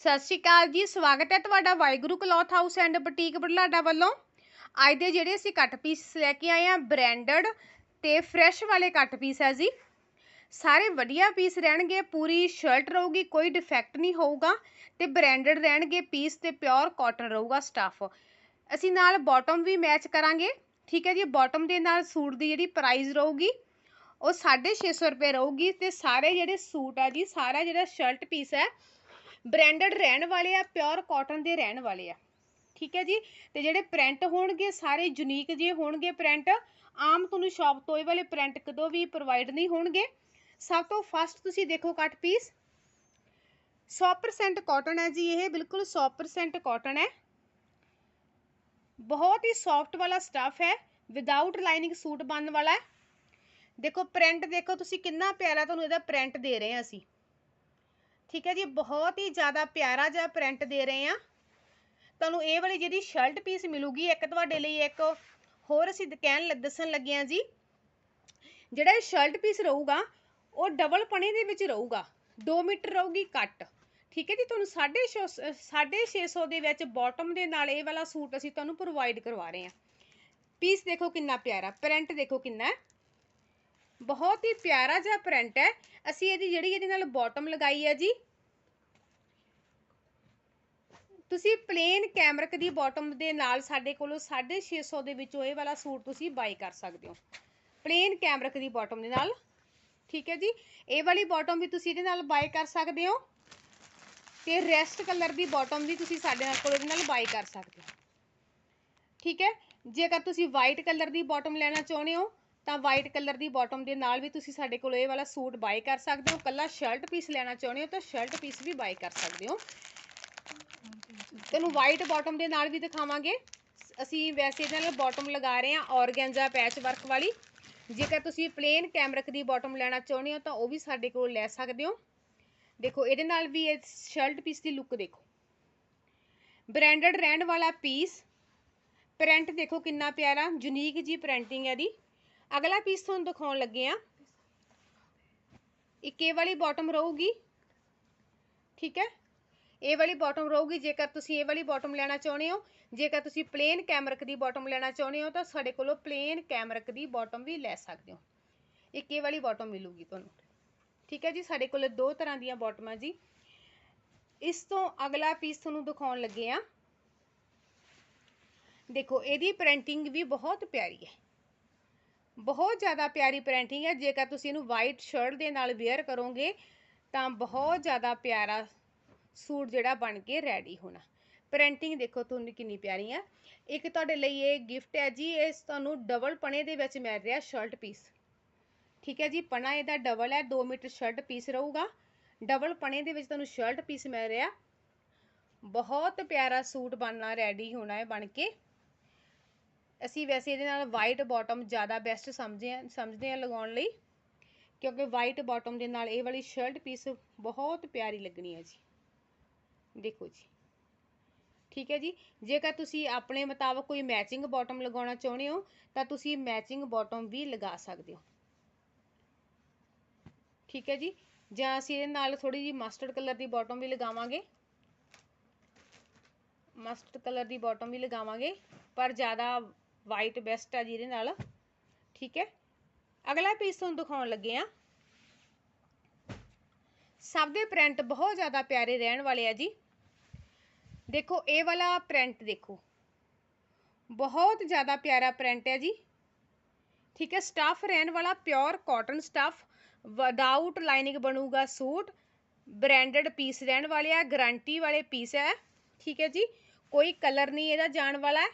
ਸਤਿ ਸ਼੍ਰੀ ਅਕਾਲ ਜੀ, ਸਵਾਗਤ ਹੈ ਤੁਹਾਡਾ Waheguru cloth house and boutique Budhlada ਵੱਲੋਂ। ਅੱਜ ਦੇ ਜਿਹੜੇ ਅਸੀਂ ਕੱਟ ਪੀਸ ਲੈ ਕੇ ਆਏ ਆ ਬ੍ਰਾਂਡਡ ਤੇ ਫਰੈਸ਼ ਵਾਲੇ ਕੱਟ ਪੀਸ ਹੈ ਜੀ। ਸਾਰੇ ਵਧੀਆ ਪੀਸ ਰਹਿਣਗੇ, ਪੂਰੀ ਸ਼ਰਟ ਰਹੂਗੀ, ਕੋਈ ਡਿਫੈਕਟ ਨਹੀਂ ਹੋਊਗਾ ਤੇ ਬ੍ਰਾਂਡਡ ਰਹਿਣਗੇ, ਪੀਸ ਤੇ ਪਿਓਰ ਕਾਟਨ ਰਹੂਗਾ ਸਟੱਫ। ਅਸੀਂ ਨਾਲ ਬਾਟਮ ਵੀ ਮੈਚ ਕਰਾਂਗੇ, ਠੀਕ ਹੈ ਜੀ, ਬਾਟਮ ਦੇ ਨਾਲ ਸੂਟ ਦੀ ਜਿਹੜੀ ਪ੍ਰਾਈਸ ਰਹੂਗੀ, ਉਹ 650 ਰੁਪਏ ਰਹੂਗੀ ਤੇ ਸਾਰੇ ਜਿਹੜੇ ਸੂਟ ਆ ਜੀ, ਸਾਰਾ ਜਿਹੜਾ ਸ਼ਰਟ ਪੀਸ ਹੈ ਬ੍ਰਾਂਡਡ ਰਹਿਣ ਵਾਲੇ ਆ ਪਿਓਰ ਕਾਟਨ ਦੇ ਰਹਿਣ ਵਾਲੇ ਆ। ਠੀਕ ਹੈ ਜੀ? ਤੇ ਜਿਹੜੇ ਪ੍ਰਿੰਟ ਹੋਣਗੇ, ਸਾਰੇ ਯੂਨੀਕ ਜੇ ਹੋਣਗੇ ਪ੍ਰਿੰਟ ਆਮ ਤੁਹਾਨੂੰ ਸ਼ਾਪ ਤੋਂ ਇਹ ਵਾਲੇ ਪ੍ਰਿੰਟ ਕਦੋਂ ਵੀ ਪ੍ਰੋਵਾਈਡ ਨਹੀਂ ਹੋਣਗੇ। ਸਭ ਤੋਂ ਫਸਟ ਤੁਸੀਂ ਦੇਖੋ ਕੱਟ ਪੀਸ 100% ਕਾਟਨ ਹੈ ਜੀ ਇਹ, ਬਿਲਕੁਲ 100% ਕਾਟਨ ਹੈ। ਬਹੁਤ ਹੀ ਸੌਫਟ ਵਾਲਾ ਸਟਫ ਹੈ ਵਿਦਆਊਟ ਲਾਈਨਿੰਗ ਸੂਟ ਬਣਨ ਵਾਲਾ ਹੈ। ਦੇਖੋ ਪ੍ਰਿੰਟ ਦੇਖੋ ਤੁਸੀਂ ਕਿੰਨਾ ਪਿਆਰਾ ਤੁਹਾਨੂੰ ਇਹਦਾ ਪ੍ਰਿੰਟ ਦੇ ਰਹੇ ਹਾਂ ਅਸੀਂ। ਠੀਕ ਹੈ ਜੀ, ਬਹੁਤ ਹੀ ਜ਼ਿਆਦਾ ਪਿਆਰਾ ਜਿਹਾ ਪ੍ਰਿੰਟ ਦੇ ਰਹੇ ਆ ਤੁਹਾਨੂੰ ਇਹ ਵਾਲੀ ਜਿਹੜੀ ਸ਼ਰਟ ਪੀਸ ਮਿਲੂਗੀ, ਇੱਕ ਤੁਹਾਡੇ ਲਈ ਇੱਕ ਹੋਰ ਅਸੀਂ ਕਹਿਣ ਲੱਗ, ਦੱਸਣ ਲੱਗੇ ਆ ਜੀ। ਜਿਹੜਾ ਇਹ ਸ਼ਰਟ ਪੀਸ ਰਹੂਗਾ, ਉਹ ਡਬਲ ਪਣੇ ਦੇ ਵਿੱਚ ਰਹੂਗਾ। 2 ਮੀਟਰ ਰਹੂਗੀ ਕੱਟ ਠੀਕ ਹੈ ਜੀ, ਤੁਹਾਨੂੰ 650 650 ਦੇ ਵਿੱਚ ਬਾਟਮ ਦੇ ਨਾਲ ਇਹ ਵਾਲਾ ਸੂਟ ਅਸੀਂ ਤੁਹਾਨੂੰ ਪ੍ਰੋਵਾਈਡ ਕਰਵਾ ਰਹੇ ਹਾਂ। ਪੀਸ ਦੇਖੋ ਕਿੰਨਾ ਪਿਆਰਾ ਪ੍ਰਿੰਟ ਦੇਖੋ ਕਿੰਨਾ ਬਹੁਤ ਹੀ ਪਿਆਰਾ ਜਿਹਾ ਪ੍ਰਿੰਟ ਹੈ। ਅਸੀਂ ਇਹਦੀ ਜਿਹੜੀ ਇਹਦੇ ਨਾਲ ਬਾਟਮ ਲਗਾਈ ਹੈ ਜੀ। ਤੁਸੀਂ ਪਲੇਨ ਕੈਮਰਿਕ ਦੀ ਬਾਟਮ ਦੇ ਨਾਲ ਸਾਡੇ ਕੋਲੋਂ 650 ਦੇ ਵਿੱਚੋਂ ਇਹ ਵਾਲਾ ਸੂਟ ਤੁਸੀਂ ਬਾਈ ਕਰ ਸਕਦੇ ਹੋ। ਪਲੇਨ ਕੈਮਰਿਕ ਦੀ ਬਾਟਮ ਦੇ ਨਾਲ। ਠੀਕ ਹੈ ਜੀ। ਇਹ ਵਾਲੀ ਬਾਟਮ ਵੀ ਤੁਸੀਂ ਇਹਦੇ ਨਾਲ ਬਾਈ ਕਰ ਸਕਦੇ ਹੋ। ਤੇ ਰੈਸਟ ਕਲਰ ਦੀ ਬਾਟਮ ਵੀ ਤੁਸੀਂ ਸਾਡੇ ਨਾਲ ਕੋਲ ਇਹਦੇ ਨਾਲ ਬਾਈ ਕਰ ਸਕਦੇ ਹੋ। ਠੀਕ ਹੈ। ਜੇਕਰ ਤੁਸੀਂ ਵਾਈਟ ਕਲਰ ਦੀ ਬਾਟਮ ਲੈਣਾ ਚਾਹੁੰਦੇ ਹੋ ਤਾਂ ਵਾਈਟ ਕਲਰ ਦੀ ਬਾਟਮ ਦੇ ਨਾਲ ਵੀ ਤੁਸੀਂ ਸਾਡੇ ਕੋਲ ਇਹ ਵਾਲਾ ਸੂਟ ਬਾਈ ਕਰ ਸਕਦੇ ਹੋ। ਕੱਲਾ ਸ਼ਰਟ ਪੀਸ ਲੈਣਾ ਚਾਹੁੰਦੇ ਹੋ ਤਾਂ ਸ਼ਰਟ ਪੀਸ ਵੀ ਬਾਈ ਕਰ ਸਕਦੇ ਹੋ। ਤੈਨੂੰ ਵਾਈਟ ਬਾਟਮ ਦੇ ਨਾਲ ਵੀ ਦਿਖਾਵਾਂਗੇ। ਅਸੀਂ ਵੈਸੇ ਇਹਦੇ ਨਾਲ ਬਾਟਮ ਲਗਾ ਰਹੇ ਹਾਂ ਔਰਗੈਂਜਾ ਪੈਚ ਵਰਕ ਵਾਲੀ। ਜੇਕਰ ਤੁਸੀਂ ਪਲੇਨ ਕੈਮਰਕ ਦੀ ਬਾਟਮ ਲੈਣਾ ਚਾਹੁੰਦੇ ਹੋ ਤਾਂ ਉਹ ਵੀ ਸਾਡੇ ਕੋਲ ਲੈ ਸਕਦੇ ਹੋ। ਦੇਖੋ, ਇਹਦੇ ਨਾਲ ਵੀ ਇਹ ਸ਼ਰਟ ਪੀਸ ਦੀ ਲੁੱਕ ਦੇਖੋ। ਬ੍ਰਾਂਡਡ ਰਹਿਣ ਵਾਲਾ ਪੀਸ ਪ੍ਰਿੰਟ ਦੇਖੋ ਕਿੰਨਾ ਪਿਆਰਾ ਯੂਨੀਕ ਜੀ ਪ੍ਰਿੰਟਿੰਗ ਹੈ ਦੀ ਅਗਲਾ ਪੀਸ ਤੁਹਾਨੂੰ ਦਿਖਾਉਣ ਲੱਗੇ ਆ ਇੱਕ ਇਹ ਵਾਲੀ ਬਾਟਮ ਰਹੂਗੀ। ਠੀਕ ਹੈ? ਇਹ ਵਾਲੀ ਬਾਟਮ ਰਹੂਗੀ। ਜੇਕਰ ਤੁਸੀਂ ਇਹ ਵਾਲੀ ਬਾਟਮ ਲੈਣਾ ਚਾਹੁੰਦੇ ਹੋ, ਜੇਕਰ ਤੁਸੀਂ ਪਲੇਨ ਕੈਮਰਕ ਦੀ ਬਾਟਮ ਲੈਣਾ ਚਾਹੁੰਦੇ ਹੋ, ਤਾਂ ਸਾਡੇ ਕੋਲੋਂ ਪਲੇਨ ਕੈਮਰਕ ਦੀ ਬਾਟਮ ਵੀ ਲੈ ਸਕਦੇ ਹੋ। ਇੱਕ ਇਹ ਵਾਲੀ ਬਾਟਮ ਮਿਲੂਗੀ ਤੁਹਾਨੂੰ। ਠੀਕ ਹੈ ਜੀ? ਸਾਡੇ ਕੋਲ ਦੋ ਤਰ੍ਹਾਂ ਦੀਆਂ ਬਾਟਮਾਂ ਜੀ। ਇਸ ਤੋਂ ਅਗਲਾ ਪੀਸ ਤੁਹਾਨੂੰ ਦਿਖਾਉਣ ਲੱਗੇ ਆ ਦੇਖੋ, ਇਹਦੀ ਪ੍ਰਿੰਟਿੰਗ ਵੀ ਬਹੁਤ ਪਿਆਰੀ ਹੈ। ਬਹੁਤ ਜ਼ਿਆਦਾ ਪਿਆਰੀ ਪ੍ਰਿੰਟਿੰਗ ਹੈ, ਜੇਕਰ ਤੁਸੀਂ ਇਹਨੂੰ ਵਾਈਟ ਸ਼ਰਟ ਦੇ ਨਾਲ ਵੇਅਰ ਕਰੋਗੇ, ਤਾਂ ਬਹੁਤ ਜ਼ਿਆਦਾ ਪਿਆਰਾ ਸੂਟ ਜਿਹੜਾ ਬਣ ਕੇ ਰੈਡੀ ਹੋਣਾ। ਪ੍ਰਿੰਟਿੰਗ ਦੇਖੋ ਤੁਹਾਨੂੰ ਕਿੰਨੀ ਪਿਆਰੀ ਹੈ ਇੱਕ ਤੁਹਾਡੇ ਲਈ ਇਹ ਗਿਫਟ ਹੈ ਜੀ ਇਸ ਤੁਹਾਨੂੰ ਡਬਲ ਪਣੇ ਦੇ ਵਿੱਚ ਮਿਲ ਰਿਹਾ ਸ਼ਰਟ ਪੀਸ ਠੀਕ ਹੈ ਜੀ, ਪਣਾ ਇਹਦਾ ਡਬਲ ਹੈ 2 ਮੀਟਰ ਸ਼ਰਟ ਪੀਸ ਰਹੂਗਾ। ਡਬਲ ਪਣੇ ਦੇ ਵਿੱਚ ਤੁਹਾਨੂੰ ਸ਼ਰਟ ਪੀਸ ਮਿਲ ਰਿਹਾ। ਬਹੁਤ ਪਿਆਰਾ ਸੂਟ ਬਣਨਾ ਰੈਡੀ ਹੋਣਾ ਹੈ ਬਣ ਕੇ। ਅਸੀਂ ਵੈਸੇ ਇਹਦੇ ਨਾਲ ਵਾਈਟ ਬਾਟਮ ਜ਼ਿਆਦਾ ਬੈਸਟ ਸਮਝਦੇ ਆ ਸਮਝਦੇ ਆ ਲਗਾਉਣ ਲਈ, ਕਿਉਂਕਿ ਵਾਈਟ ਬਾਟਮ ਦੇ ਨਾਲ ਇਹ ਵਾਲੀ ਸ਼ਰਟ ਪੀਸ ਬਹੁਤ ਪਿਆਰੀ ਲੱਗਣੀ ਹੈ ਜੀ। ਦੇਖੋ ਜੀ। ਠੀਕ ਹੈ ਜੀ? ਜੇਕਰ ਤੁਸੀਂ ਆਪਣੇ ਮੁਤਾਬਕ ਕੋਈ ਮੈਚਿੰਗ ਬਾਟਮ ਲਗਾਉਣਾ ਚਾਹੁੰਦੇ ਹੋ, ਤਾਂ ਤੁਸੀਂ ਮੈਚਿੰਗ ਬਾਟਮ ਵੀ ਲਗਾ ਸਕਦੇ ਹੋ। ਠੀਕ ਹੈ ਜੀ? ਜਾਂ ਅਸੀਂ ਇਹਦੇ ਨਾਲ ਥੋੜੀ ਜੀ ਮਸਟਰਡ ਕਲਰ ਦੀ ਬਾਟਮ ਵੀ ਲਗਾਵਾਂਗੇ। ਮਸਟਰਡ ਕਲਰ ਦੀ ਬਾਟਮ ਵੀ ਲਗਾਵਾਂਗੇ, ਪਰ ਜ਼ਿਆਦਾ ਵਾਈਟ ਬੈਸਟ ਆ ਜਿਹਦੇ ਨਾਲ। ਠੀਕ ਹੈ? ਅਗਲਾ ਪੀਸ ਤੁਹਾਨੂੰ ਦਿਖਾਉਣ ਲੱਗੇ ਆ ਸਭ ਦੇ ਪ੍ਰਿੰਟ ਬਹੁਤ ਜ਼ਿਆਦਾ ਪਿਆਰੇ ਰਹਿਣ ਵਾਲੇ ਆ ਜੀ। ਦੇਖੋ, ਇਹ ਵਾਲਾ ਪ੍ਰਿੰਟ ਦੇਖੋ। ਬਹੁਤ ਜ਼ਿਆਦਾ ਪਿਆਰਾ ਪ੍ਰਿੰਟ ਹੈ ਜੀ। ਠੀਕ ਹੈ? ਸਟਾਫ ਰਹਿਣ ਵਾਲਾ pure cotton staff without lining ਬਣੂਗਾ ਸੂਟ। ਬ੍ਰਾਂਡਡ ਪੀਸ ਰਹਿਣ ਵਾਲੇ ਆ ਗਾਰੰਟੀ ਵਾਲੇ ਪੀਸ ਹੈ ਠੀਕ ਹੈ ਜੀ? ਕੋਈ ਕਲਰ ਨਹੀਂ ਇਹਦਾ ਜਾਣ ਵਾਲਾ। ਹੈ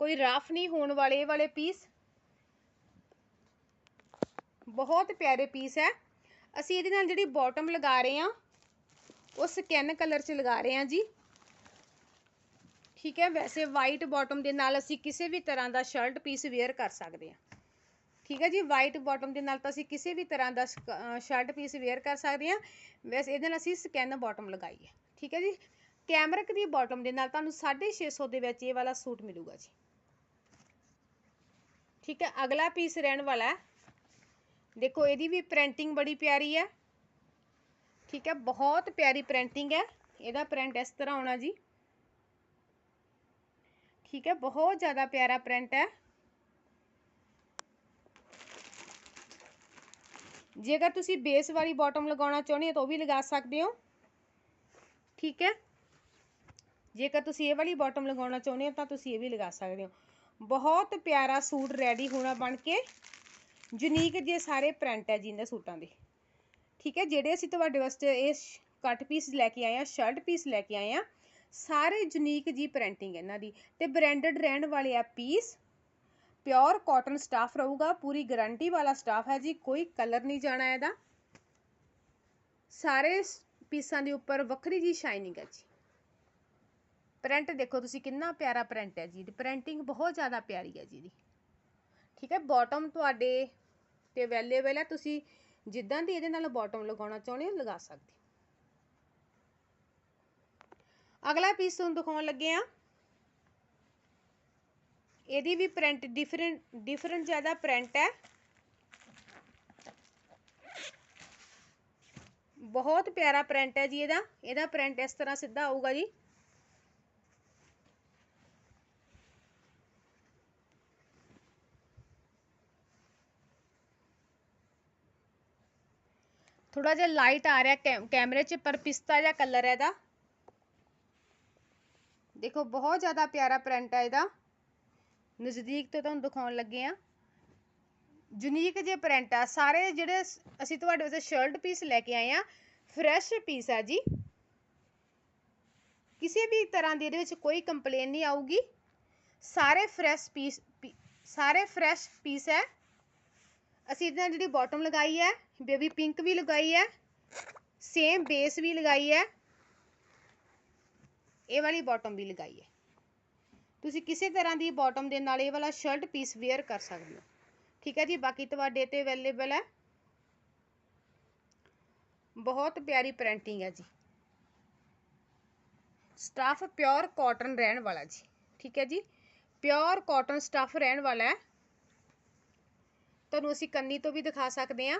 ਕੋਈ ਰਫ ਨਹੀਂ ਹੋਣ ਵਾਲੇ ਇਹ ਵਾਲੇ ਪੀਸ ਬਹੁਤ ਪਿਆਰੇ ਪੀਸ ਹੈ। ਅਸੀਂ ਇਹਦੇ ਨਾਲ ਜਿਹੜੀ ਬਾਟਮ ਲਗਾ ਰਹੇ ਹਾਂ, ਉਹ ਸਕਿਨ ਕਲਰ 'ਚ ਲਗਾ ਰਹੇ ਹਾਂ ਜੀ। ਠੀਕ ਹੈ, ਵੈਸੇ ਵਾਈਟ ਬਾਟਮ ਦੇ ਨਾਲ ਅਸੀਂ ਕਿਸੇ ਵੀ ਤਰ੍ਹਾਂ ਦਾ ਸ਼ਰਟ ਪੀਸ ਵੇਅਰ ਕਰ ਸਕਦੇ ਹਾਂ। ਠੀਕ ਹੈ ਜੀ ਵਾਈਟ ਬਾਟਮ ਦੇ ਨਾਲ ਤਾਂ ਅਸੀਂ ਕਿਸੇ ਵੀ ਤਰ੍ਹਾਂ ਦਾ ਸ਼ਰਟ ਪੀਸ ਵੇਅਰ ਕਰ ਸਕਦੇ ਹਾਂ। ਵੈਸੇ ਇਹਦੇ ਨਾਲ ਅਸੀਂ ਸਕੈਨ ਬਾਟਮ ਲਗਾਈ ਹੈ। ਠੀਕ ਹੈ ਜੀ ਕੈਮਰਕ ਦੀ ਬਾਟਮ ਦੇ ਨਾਲ ਤੁਹਾਨੂੰ 650 ਦੇ ਵਿੱਚ ਇਹ ਵਾਲਾ ਸੂਟ ਮਿਲੂਗਾ ਜੀ। ਠੀਕ ਹੈ ਅਗਲਾ ਪੀਸ ਰਹਿਣ ਵਾਲਾ ਹੈ ਦੇਖੋ ਇਹਦੀ ਵੀ ਪ੍ਰਿੰਟਿੰਗ ਬੜੀ ਪਿਆਰੀ ਹੈ ਠੀਕ ਹੈ ਬਹੁਤ ਪਿਆਰੀ ਪ੍ਰਿੰਟਿੰਗ ਹੈ ਇਹਦਾ ਪ੍ਰਿੰਟ ਇਸ ਤਰ੍ਹਾਂ ਆਉਣਾ ਜੀ। ਠੀਕ ਹੈ, ਬਹੁਤ ਜ਼ਿਆਦਾ ਪਿਆਰਾ ਪ੍ਰਿੰਟ ਹੈ। ਜੇਕਰ ਤੁਸੀਂ ਬੇਸ ਵਾਲੀ ਬਾਟਮ ਲਗਾਉਣਾ ਚਾਹੁੰਦੇ ਹੋ ਤਾਂ ਉਹ ਵੀ ਲਗਾ ਸਕਦੇ ਹੋ। ਠੀਕ ਹੈ। ਜੇਕਰ ਤੁਸੀਂ ਇਹ ਵਾਲੀ ਬਾਟਮ ਲਗਾਉਣਾ ਚਾਹੁੰਦੇ ਹੋ ਤਾਂ ਤੁਸੀਂ ਇਹ ਵੀ ਲਗਾ ਸਕਦੇ ਹੋ। ਬਹੁਤ ਪਿਆਰਾ ਸੂਟ ਰੈਡੀ ਹੋਣਾ ਬਣ ਕੇ। ਯੂਨੀਕ ਜੇ ਸਾਰੇ ਪ੍ਰਿੰਟ ਹੈ ਜੀ ਇਹਨਾਂ ਸੂਟਾਂ ਦੇ। ਠੀਕ ਹੈ, ਜਿਹੜੇ ਅਸੀਂ ਤੁਹਾਡੇ ਵਾਸਤੇ ਇਹ ਕੱਟ ਪੀਸ ਲੈ ਕੇ ਆਏ ਆ ਸ਼ਰਟ ਪੀਸ ਲੈ ਕੇ ਆਏ ਆ ਸਾਰੇ ਯੂਨੀਕ ਜੀ ਪ੍ਰਿੰਟਿੰਗ ਇਹਨਾਂ ਦੀ। ਤੇ ਬ੍ਰਾਂਡਡ ਰਹਿਣ ਵਾਲੇ ਆ ਪੀਸ। ਪਿਓਰ ਕਾਟਨ ਸਟਾਫ ਰਹੂਗਾ, ਪੂਰੀ ਗਾਰੰਟੀ ਵਾਲਾ ਸਟਾਫ ਹੈ ਜੀ, ਕੋਈ ਕਲਰ ਨਹੀਂ ਜਾਣਾ ਇਹਦਾ। ਸਾਰੇ ਪੀਸਾਂ ਦੇ ਉੱਪਰ ਵੱਖਰੀ ਜੀ ਸ਼ਾਈਨਿੰਗ ਹੈ ਜੀ। ਪ੍ਰਿੰਟ ਦੇਖੋ ਤੁਸੀਂ ਕਿੰਨਾ ਪਿਆਰਾ ਪ੍ਰਿੰਟ ਹੈ ਜੀ ਦੀ ਪ੍ਰਿੰਟਿੰਗ ਬਹੁਤ ਜ਼ਿਆਦਾ ਪਿਆਰੀ ਹੈ ਜੀ ਦੀ ਠੀਕ ਹੈ ਬਾਟਮ ਤੁਹਾਡੇ ਤੇ ਅਵੇਲੇਬਲ ਹੈ, ਤੁਸੀਂ ਜਿੱਦਾਂ ਦੀ ਇਹਦੇ ਨਾਲ ਬਾਟਮ ਲਗਾਉਣਾ ਚਾਹੁੰਦੇ ਹੋ, ਲਗਾ ਸਕਦੇ ਅਗਲਾ ਪੀਸ ਤੁਹਾਨੂੰ ਦਿਖਾਉਣ ਲੱਗੇ ਆ ਇਹਦੀ ਵੀ ਪ੍ਰਿੰਟ ਡਿਫਰੈਂਟ ਡਿਫਰੈਂਟ ਜ਼ਿਆਦਾ ਪ੍ਰਿੰਟ ਹੈ। ਬਹੁਤ ਪਿਆਰਾ ਪ੍ਰਿੰਟ ਹੈ ਜੀ ਇਹਦਾ। ਇਹਦਾ ਪ੍ਰਿੰਟ ਇਸ ਤਰ੍ਹਾਂ ਸਿੱਧਾ ਆਊਗਾ ਜੀ। ਥੋੜਾ ਜਿਹਾ ਲਾਈਟ ਆ ਰਿਹਾ ਕੈਮਰੇ 'ਚ, ਪਰ ਪਿਸਤਾ ਜਿਹਾ ਕਲਰ ਹੈ ਇਹਦਾ। ਦੇਖੋ, ਬਹੁਤ ਜ਼ਿਆਦਾ ਪਿਆਰਾ ਪ੍ਰਿੰਟ ਹੈ ਇਹਦਾ। ਨਜ਼ਦੀਕ ਤੋਂ ਤੁਹਾਨੂੰ ਦਿਖਾਉਣ ਲੱਗੇ ਆ ਯੂਨੀਕ ਜੇ ਪ੍ਰਿੰਟ ਆ। ਸਾਰੇ ਜਿਹੜੇ ਅਸੀਂ ਤੁਹਾਡੇ ਵਾਸਤੇ ਸ਼ਰਟ ਪੀਸ ਲੈ ਕੇ ਆਏ ਆ ਫਰੈਸ਼ ਪੀਸ ਆ ਜੀ। ਕਿਸੇ ਵੀ ਤਰ੍ਹਾਂ ਦੀ ਇਹਦੇ ਵਿੱਚ ਕੋਈ ਕੰਪਲੇਨ ਨਹੀਂ ਆਊਗੀ। ਸਾਰੇ ਫਰੈਸ਼ ਪੀਸ ਸਾਰੇ ਫਰੈਸ਼ ਪੀਸ ਹੈ। ਅਸੀਂ ਇਹਦੇ ਨਾਲ ਜਿਹੜੀ ਬਾਟਮ ਲਗਾਈ ਹੈ ਬੇਬੀ ਪਿੰਕ ਵੀ ਲਗਾਈ ਹੈ ਸੇਮ ਬੇਸ ਵੀ ਲਗਾਈ ਹੈ, ਇਹ ਵਾਲੀ ਬਾਟਮ ਵੀ ਲਗਾਈ ਹੈ। ਤੁਸੀਂ ਕਿਸੇ ਤਰ੍ਹਾਂ ਦੀ ਬਾਟਮ ਦੇ ਨਾਲ ਇਹ ਵਾਲਾ ਸ਼ਰਟ ਪੀਸ ਵੇਅਰ ਕਰ ਸਕਦੇ ਹੋ। ਠੀਕ ਹੈ ਜੀ, ਬਾਕੀ ਤੁਹਾਡੇ ਤੇ ਅਵੇਲੇਬਲ ਹੈ। ਬਹੁਤ ਪਿਆਰੀ ਪ੍ਰਿੰਟਿੰਗ ਹੈ ਜੀ। ਸਟਾਫ ਪਿਓਰ ਕਾਟਨ ਰਹਿਣ ਵਾਲਾ ਜੀ। ਠੀਕ ਹੈ ਜੀ ਪਿਓਰ ਕਾਟਨ ਸਟਾਫ ਰਹਿਣ ਵਾਲਾ ਹੈ। ਤੁਹਾਨੂੰ ਅਸੀਂ ਕੰਨੀ ਤੋਂ ਵੀ ਦਿਖਾ ਸਕਦੇ ਹਾਂ।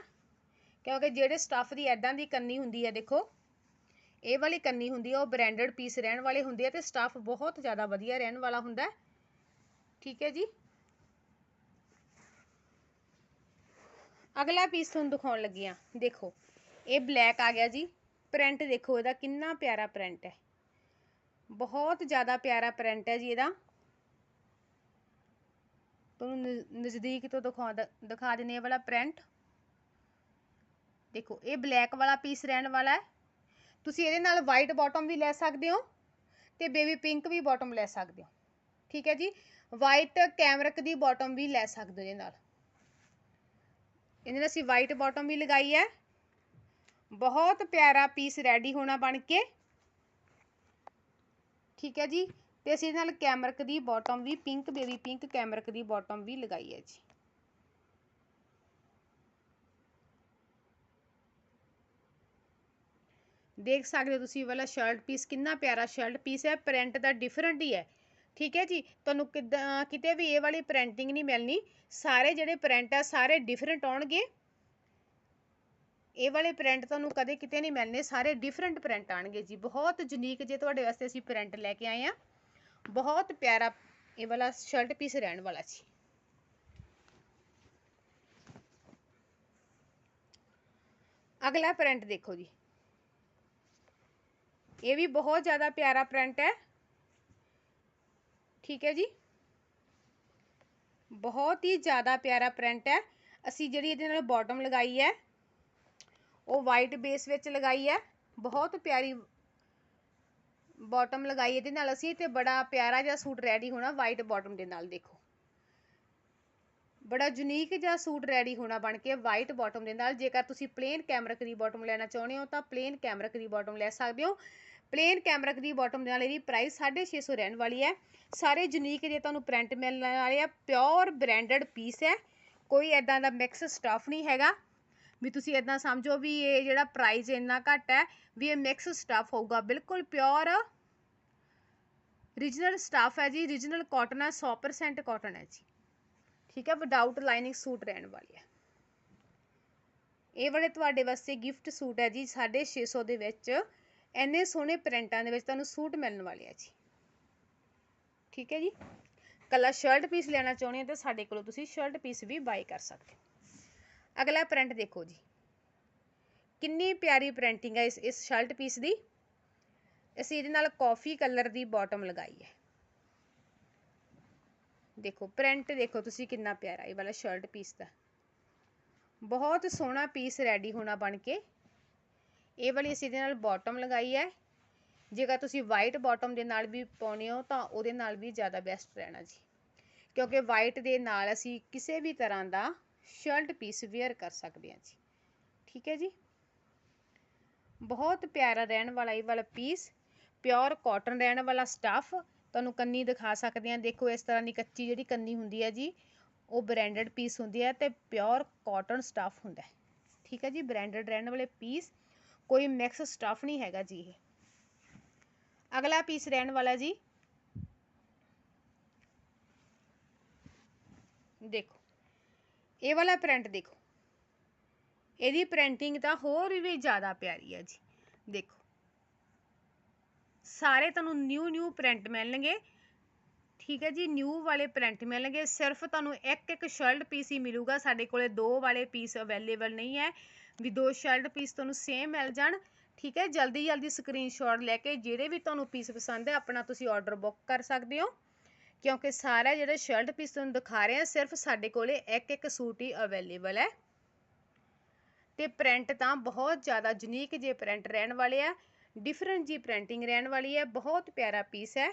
ਕਿਉਂਕਿ ਜਿਹੜੇ ਸਟੱਫ ਦੀ ਐਦਾਂ ਦੀ ਕੰਨੀ ਹੁੰਦੀ ਹੈ, ਦੇਖੋ। ਇਹ ਵਾਲੀ ਕੰਨੀ ਹੁੰਦੀ ਹੈ ਉਹ ਬ੍ਰਾਂਡਡ ਪੀਸ ਰਹਿਣ ਵਾਲੇ ਹੁੰਦੇ ਆ ਤੇ ਸਟੱਫ ਬਹੁਤ ਜ਼ਿਆਦਾ ਵਧੀਆ ਰਹਿਣ ਵਾਲਾ ਹੁੰਦਾ ਠੀਕ ਹੈ ਜੀ। ਅਗਲਾ ਪੀਸ ਤੁਹਾਨੂੰ ਦਿਖਾਉਣ ਲੱਗੀ ਆ ਦੇਖੋ, ਇਹ ਬਲੈਕ ਆ ਗਿਆ ਜੀ। ਪ੍ਰਿੰਟ ਦੇਖੋ, ਇਹਦਾ ਕਿੰਨਾ ਪਿਆਰਾ ਪ੍ਰਿੰਟ ਹੈ। ਬਹੁਤ ਜ਼ਿਆਦਾ ਪਿਆਰਾ ਪ੍ਰਿੰਟ ਹੈ ਜੀ ਇਹਦਾ। ਤੁਹਾਨੂੰ ਨਜ਼ਦੀਕ ਤੋਂ ਦਿਖਾ ਦਿਖਾ ਦਿੰਦੇ ਇਹ ਵਾਲਾ ਪ੍ਰਿੰਟ ਦੇਖੋ, ਇਹ ਬਲੈਕ ਵਾਲਾ ਪੀਸ ਰਹਿਣ ਵਾਲਾ ਹੈ। ਤੁਸੀਂ ਇਹਦੇ ਨਾਲ ਵਾਈਟ ਬਾਟਮ ਵੀ ਲੈ ਸਕਦੇ ਹੋ ਤੇ ਬੇਬੀ ਪਿੰਕ ਵੀ ਬਾਟਮ ਲੈ ਸਕਦੇ ਹੋ। ਠੀਕ ਹੈ ਜੀ? ਵਾਈਟ ਕੈਮਰਕ ਦੀ ਬਾਟਮ ਵੀ ਲੈ ਸਕਦੇ ਹੋ ਇਹਦੇ ਨਾਲ। ਇਹਦੇ ਨਾਲ ਅਸੀਂ ਵਾਈਟ ਬਾਟਮ ਵੀ ਲਗਾਈ ਹੈ। ਬਹੁਤ ਪਿਆਰਾ ਪੀਸ ਰੈਡੀ ਹੋਣਾ ਬਣ ਕੇ। ਠੀਕ ਹੈ ਜੀ? ਤੇ ਅਸੀਂ ਇਹਦੇ ਨਾਲ ਕੈਮਰਕ ਦੀ ਬਾਟਮ ਵੀ ਪਿੰਕ ਬੇਬੀ ਪਿੰਕ ਕੈਮਰਕ ਦੀ ਬਾਟਮ ਵੀ ਲਗਾਈ ਹੈ ਜੀ। ਦੇਖ ਸਕਦੇ ਹੋ ਤੁਸੀਂ ਵਾਲਾ ਸ਼ਰਟ ਪੀਸ ਕਿੰਨਾ ਪਿਆਰਾ ਸ਼ਰਟ ਪੀਸ ਹੈ ਪ੍ਰਿੰਟ ਦਾ ਡਿਫਰੈਂਟ ਹੀ ਹੈ। ਠੀਕ ਹੈ ਜੀ, ਤੁਹਾਨੂੰ ਕਿਦਾਂ, ਕਿਤੇ ਵੀ ਇਹ ਵਾਲੀ ਪ੍ਰਿੰਟਿੰਗ ਨਹੀਂ ਮਿਲਣੀ, ਸਾਰੇ ਜਿਹੜੇ ਪ੍ਰਿੰਟ ਆ, ਸਾਰੇ ਡਿਫਰੈਂਟ ਆਉਣਗੇ। ਇਹ ਵਾਲੇ ਪ੍ਰਿੰਟ ਤੁਹਾਨੂੰ ਕਦੇ ਕਿਤੇ ਨਹੀਂ ਮਿਲਣੇ, ਸਾਰੇ ਡਿਫਰੈਂਟ ਪ੍ਰਿੰਟ ਆਣਗੇ ਜੀ। ਬਹੁਤ ਯੂਨੀਕ ਜੇ ਤੁਹਾਡੇ ਵਾਸਤੇ ਅਸੀਂ ਪ੍ਰਿੰਟ ਲੈ ਕੇ ਆਏ ਆ ਬਹੁਤ ਪਿਆਰਾ ਇਹ ਵਾਲਾ ਸ਼ਰਟ ਪੀਸ ਰਹਿਣ ਵਾਲਾ ਸੀ। ਅਗਲਾ ਪ੍ਰਿੰਟ ਦੇਖੋ ਜੀ। ਇਹ ਵੀ ਬਹੁਤ ਜ਼ਿਆਦਾ ਪਿਆਰਾ ਪ੍ਰਿੰਟ ਹੈ। ਠੀਕ ਹੈ ਜੀ। ਬਹੁਤ ਹੀ ਜ਼ਿਆਦਾ ਪਿਆਰਾ ਪ੍ਰਿੰਟ ਹੈ। ਅਸੀਂ ਜਿਹੜੀ ਇਹਦੇ ਨਾਲ ਬਾਟਮ ਲਗਾਈ ਹੈ, ਉਹ ਵਾਈਟ ਬੇਸ ਵਿੱਚ ਲਗਾਈ ਹੈ। ਬਹੁਤ ਪਿਆਰੀ ਬਾਟਮ ਲਗਾਈ ਇਹਦੇ ਨਾਲ, ਅਸੀਂ ਤੇ ਬੜਾ ਪਿਆਰਾ ਜਿਹਾ ਸੂਟ ਰੈਡੀ ਹੋਣਾ ਵਾਈਟ ਬਾਟਮ ਦੇ ਨਾਲ ਦੇਖੋ। ਬੜਾ ਯੂਨੀਕ ਜਿਹਾ ਸੂਟ ਰੈਡੀ ਹੋਣਾ ਬਣ ਕੇ ਵਾਈਟ ਬਾਟਮ ਦੇ ਨਾਲ। ਜੇਕਰ ਤੁਸੀਂ ਪਲੇਨ ਕੈਮਰਕ ਦੀ ਬਾਟਮ ਲੈਣਾ ਚਾਹੁੰਦੇ ਹੋ, ਤਾਂ ਪਲੇਨ ਕੈਮਰਕ ਦੀ ਬਾਟਮ ਲੈ ਸਕਦੇ ਹੋ। ਪਲੇਨ ਕੈਮਰਕ ਦੀ ਬਾਟਮ ਦੇ ਨਾਲ ਇਹਦੀ ਪ੍ਰਾਈਸ 650 ਰਹਿਣ ਵਾਲੀ ਹੈ। ਸਾਰੇ ਯੂਨੀਕ ਜੇ ਤੁਹਾਨੂੰ ਪ੍ਰਿੰਟ ਮਿਲਣ ਵਾਲੇ ਆ ਪਿਓਰ ਬ੍ਰਾਂਡਡ ਪੀਸ ਹੈ। ਕੋਈ ਐਦਾਂ ਦਾ ਮਿਕਸ ਸਟਫ ਨਹੀਂ ਹੈਗਾ। ਵੀ ਤੁਸੀਂ ਇਦਾਂ ਸਮਝੋ ਵੀ ਇਹ ਜਿਹੜਾ ਪ੍ਰਾਈਸ ਇੰਨਾ ਘੱਟ ਹੈ, ਵੀ ਇਹ ਮਿਕਸ ਸਟਫ ਹੋਊਗਾ, ਬਿਲਕੁਲ ਪਿਓਰ ਰੀਜਨਲ ਸਟਫ ਹੈ ਜੀ ਰੀਜਨਲ ਕਾਟਨ ਹੈ 100% ਕਾਟਨ ਹੈ ਜੀ। ਠੀਕ ਹੈ ਵਿਦਆਊਟ ਲਾਈਨਿੰਗ ਸੂਟ ਰਹਿਣ ਵਾਲੀ ਹੈ। ਇਹ ਵਾਲੇ ਤੁਹਾਡੇ ਵਾਸਤੇ ਗਿਫਟ ਸੂਟ ਹੈ ਜੀ 650 ਦੇ ਵਿੱਚ। ਇੰਨੇ ਸੋਹਣੇ ਪ੍ਰਿੰਟਾਂ ਦੇ ਵਿੱਚ ਤੁਹਾਨੂੰ ਸੂਟ ਮਿਲਣ ਵਾਲੇ ਆ ਜੀ। ਠੀਕ ਹੈ ਜੀ। ਕੱਲਾ ਸ਼ਰਟ ਪੀਸ ਲੈਣਾ ਚਾਹੁੰਦੇ ਹੋ ਤਾਂ ਸਾਡੇ ਕੋਲੋਂ ਤੁਸੀਂ ਸ਼ਰਟ ਪੀਸ ਵੀ ਬਾਈ ਕਰ ਸਕਦੇ ਹੋ। ਅਗਲਾ ਪ੍ਰਿੰਟ ਦੇਖੋ ਜੀ। ਕਿੰਨੀ ਪਿਆਰੀ ਪ੍ਰਿੰਟਿੰਗ ਹੈ ਇਸ ਇਸ ਸ਼ਰਟ ਪੀਸ ਦੀ। ਅਸੀਂ ਇਹਦੇ ਨਾਲ ਕਾਫੀ ਕਲਰ ਦੀ ਬਾਟਮ ਲਗਾਈ ਹੈ। ਦੇਖੋ ਪ੍ਰਿੰਟ ਦੇਖੋ ਤੁਸੀਂ ਕਿੰਨਾ ਪਿਆਰਾ ਇਹ ਵਾਲਾ ਸ਼ਰਟ ਪੀਸ ਦਾ। ਬਹੁਤ ਸੋਹਣਾ ਪੀਸ ਰੈਡੀ ਹੋਣਾ ਬਣ ਕੇ। ਇਹ ਵਾਲੀ ਅਸੀਂ ਇਹਦੇ ਨਾਲ ਬਾਟਮ ਲਗਾਈ ਹੈ। ਜੇਕਰ ਤੁਸੀਂ ਵਾਈਟ ਬਾਟਮ ਦੇ ਨਾਲ ਵੀ ਪਾਉਣੇ ਹੋ, ਤਾਂ ਉਹਦੇ ਨਾਲ ਵੀ ਜ਼ਿਆਦਾ ਬੈਸਟ ਰਹਿਣਾ ਜੀ। ਕਿਉਂਕਿ ਵਾਈਟ ਦੇ ਨਾਲ ਅਸੀਂ ਕਿਸੇ ਵੀ ਤਰ੍ਹਾਂ ਦਾ ਸ਼ਰਟ ਪੀਸ ਵੇਅਰ ਕਰ ਸਕਦੇ ਹਾਂ ਜੀ। ਠੀਕ ਹੈ ਜੀ? ਬਹੁਤ ਪਿਆਰਾ ਰਹਿਣ ਵਾਲਾ ਇਹ ਵਾਲਾ ਪੀਸ ਪਿਓਰ ਕਾਟਨ ਰਹਿਣ ਵਾਲਾ ਸਟੱਫ ਤੁਹਾਨੂੰ ਕੰਨੀ ਦਿਖਾ ਸਕਦੇ ਹਾਂ। ਦੇਖੋ, ਇਸ ਤਰ੍ਹਾਂ ਦੀ ਕੱਚੀ ਜਿਹੜੀ ਕੰਨੀ ਹੁੰਦੀ ਹੈ ਜੀ, ਉਹ ਬ੍ਰਾਂਡਡ ਪੀਸ ਹੁੰਦੀ ਹੈ ਤੇ ਪਿਓਰ ਕਾਟਨ ਸਟੱਫ ਹੁੰਦਾ ਹੈ। ਠੀਕ ਹੈ ਜੀ? ਬ੍ਰਾਂਡਡ ਰਹਿਣ ਵਾਲੇ ਪੀਸ ਕੋਈ ਮਿਕਸ ਸਟੱਫ ਨਹੀਂ ਹੈਗਾ ਜੀ ਇਹ। ਅਗਲਾ ਪੀਸ ਰਹਿਣ ਵਾਲਾ ਜੀ। ਦੇਖੋ ਇਹ ਵਾਲਾ ਪ੍ਰਿੰਟ ਦੇਖੋ। ਇਹਦੀ ਪ੍ਰਿੰਟਿੰਗ ਤਾਂ ਹੋਰ ਵੀ ਜ਼ਿਆਦਾ ਪਿਆਰੀ ਹੈ ਜੀ। ਦੇਖੋ। ਸਾਰੇ ਤੁਹਾਨੂੰ ਨਿਊ ਨਿਊ ਪ੍ਰਿੰਟ ਮਿਲਣਗੇ। ਠੀਕ ਹੈ ਜੀ ਨਿਊ ਵਾਲੇ ਪ੍ਰਿੰਟ ਮਿਲਣਗੇ। ਸਿਰਫ ਤੁਹਾਨੂੰ ਇੱਕ ਇੱਕ ਸ਼ਰਟ ਪੀਸ ਹੀ ਮਿਲੂਗਾ। ਸਾਡੇ ਕੋਲੇ ਦੋ ਵਾਲੇ ਪੀਸ ਅਵੇਲੇਬਲ ਨਹੀਂ ਹੈ। ਵੀ ਦੋ ਸ਼ਰਟ ਪੀਸ ਤੁਹਾਨੂੰ ਸੇਮ ਮਿਲ ਜਾਣ। ਠੀਕ ਹੈ ਜਲਦੀ ਜਲਦੀ ਸਕਰੀਨਸ਼ਾਟ ਲੈ ਕੇ ਜਿਹੜੇ ਵੀ ਤੁਹਾਨੂੰ ਪੀਸ ਪਸੰਦ ਹੈ, ਆਪਣਾ ਤੁਸੀਂ ਆਰਡਰ ਬੁੱਕ ਕਰ ਸਕਦੇ ਹੋ। ਕਿਉਂਕਿ ਸਾਰਾ ਜਿਹੜਾ ਸ਼ਰਟ ਪੀਸ ਤੁਹਾਨੂੰ ਦਿਖਾ ਰਹੇ ਹਾਂ, ਸਿਰਫ ਸਾਡੇ ਕੋਲੇ ਇੱਕ ਇੱਕ ਸੂਟ ਹੀ ਅਵੇਲੇਬਲ ਹੈ। ਤੇ ਪ੍ਰਿੰਟ ਤਾਂ ਬਹੁਤ ਜ਼ਿਆਦਾ ਯੂਨੀਕ ਜੇ ਪ੍ਰਿੰਟ ਰਹਿਣ ਵਾਲੇ ਆ ਡਿਫਰੈਂਟ ਜੀ ਪ੍ਰਿੰਟਿੰਗ ਰਹਿਣ ਵਾਲੀ ਹੈ, ਬਹੁਤ ਪਿਆਰਾ ਪੀਸ ਹੈ।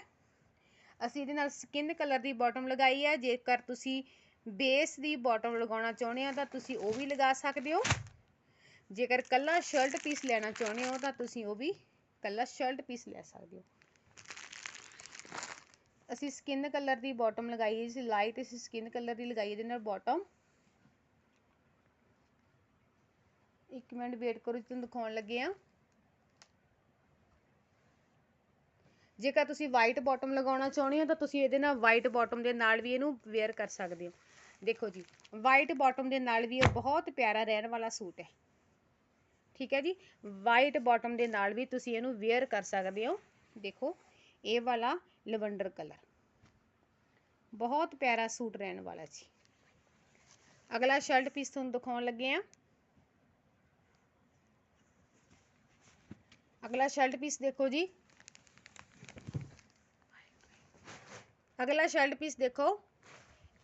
ਅਸੀਂ ਇਹਦੇ ਨਾਲ ਸਕਿਨ ਕਲਰ ਦੀ ਬਾਟਮ ਲਗਾਈ ਹੈ, ਜੇਕਰ ਤੁਸੀਂ ਬੇਸ ਦੀ ਬਾਟਮ ਲਗਾਉਣਾ ਚਾਹੁੰਦੇ ਹੋ, ਤਾਂ ਤੁਸੀਂ ਉਹ ਵੀ ਲਗਾ ਸਕਦੇ ਹੋ। ਜੇਕਰ ਕੱਲਾ ਸ਼ਰਟ ਪੀਸ ਲੈਣਾ ਚਾਹੁੰਦੇ ਹੋ, ਤਾਂ ਤੁਸੀਂ ਉਹ ਵੀ ਕੱਲਾ ਸ਼ਰਟ ਪੀਸ ਲੈ ਸਕਦੇ ਹੋ। ਅਸੀਂ ਸਕਿਨ ਕਲਰ ਦੀ ਬਾਟਮ ਲਗਾਈ ਹੈ ਜੀ ਲਾਈਟ ਅਸੀਂ ਸਕਿਨ ਕਲਰ ਦੀ ਲਗਾਈ ਇਹਦੇ ਨਾਲ ਬਾਟਮ ਇੱਕ ਮਿੰਟ ਵੇਟ ਕਰੋ ਤੁਹਾਨੂੰ ਦਿਖਾਉਣ ਲੱਗੇ ਆ ਜੇਕਰ ਤੁਸੀਂ ਵਾਈਟ ਬਾਟਮ ਲਗਾਉਣਾ ਚਾਹੁੰਦੇ ਹੋ, ਤਾਂ ਤੁਸੀਂ ਇਹਦੇ ਨਾਲ ਵਾਈਟ ਬਾਟਮ ਦੇ ਨਾਲ ਵੀ ਇਹਨੂੰ ਵੇਅਰ ਕਰ ਸਕਦੇ ਹੋ। ਦੇਖੋ ਜੀ ਵਾਈਟ ਬਾਟਮ ਦੇ ਨਾਲ ਵੀ ਇਹ ਬਹੁਤ ਪਿਆਰਾ ਰਹਿਣ ਵਾਲਾ ਸੂਟ ਹੈ। ਠੀਕ ਹੈ ਜੀ ਵਾਈਟ ਬਾਟਮ ਦੇ ਨਾਲ ਵੀ ਤੁਸੀਂ ਇਹਨੂੰ ਵੇਅਰ ਕਰ ਸਕਦੇ ਹੋ। ਦੇਖੋ, ਇਹ ਵਾਲਾ ਲਵੰਡਰ ਕਲਰ। ਬਹੁਤ ਪਿਆਰਾ ਸੂਟ ਰਹਿਣ ਵਾਲਾ ਜੀ। ਅਗਲਾ ਸ਼ਰਟ ਪੀਸ ਤੁਹਾਨੂੰ ਦਿਖਾਉਣ ਲੱਗੇ ਆ ਅਗਲਾ ਸ਼ਰਟ ਪੀਸ ਦੇਖੋ ਜੀ। ਅਗਲਾ ਸ਼ਰਟ ਪੀਸ ਦੇਖੋ।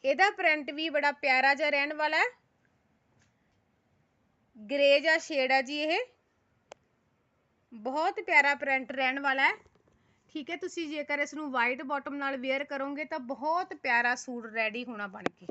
ਇਹਦਾ ਪ੍ਰਿੰਟ ਵੀ ਬੜਾ ਪਿਆਰਾ ਜਿਹਾ ਰਹਿਣ ਵਾਲਾ ਹੈ। ਗ੍ਰੇ ਜਿਹਾ ਸ਼ੇਡ ਹੈ ਜੀ ਇਹ। ਬਹੁਤ ਪਿਆਰਾ ਪ੍ਰਿੰਟ ਰਹਿਣ ਵਾਲਾ ਹੈ। ਠੀਕ ਹੈ, ਤੁਸੀਂ ਜੇਕਰ ਇਸ ਨੂੰ ਵਾਈਟ ਬਾਟਮ ਨਾਲ ਵੇਅਰ ਕਰੋਗੇ ਤਾਂ ਬਹੁਤ ਪਿਆਰਾ ਸੂਟ ਰੈਡੀ ਹੋਣਾ ਬਣ ਕੇ।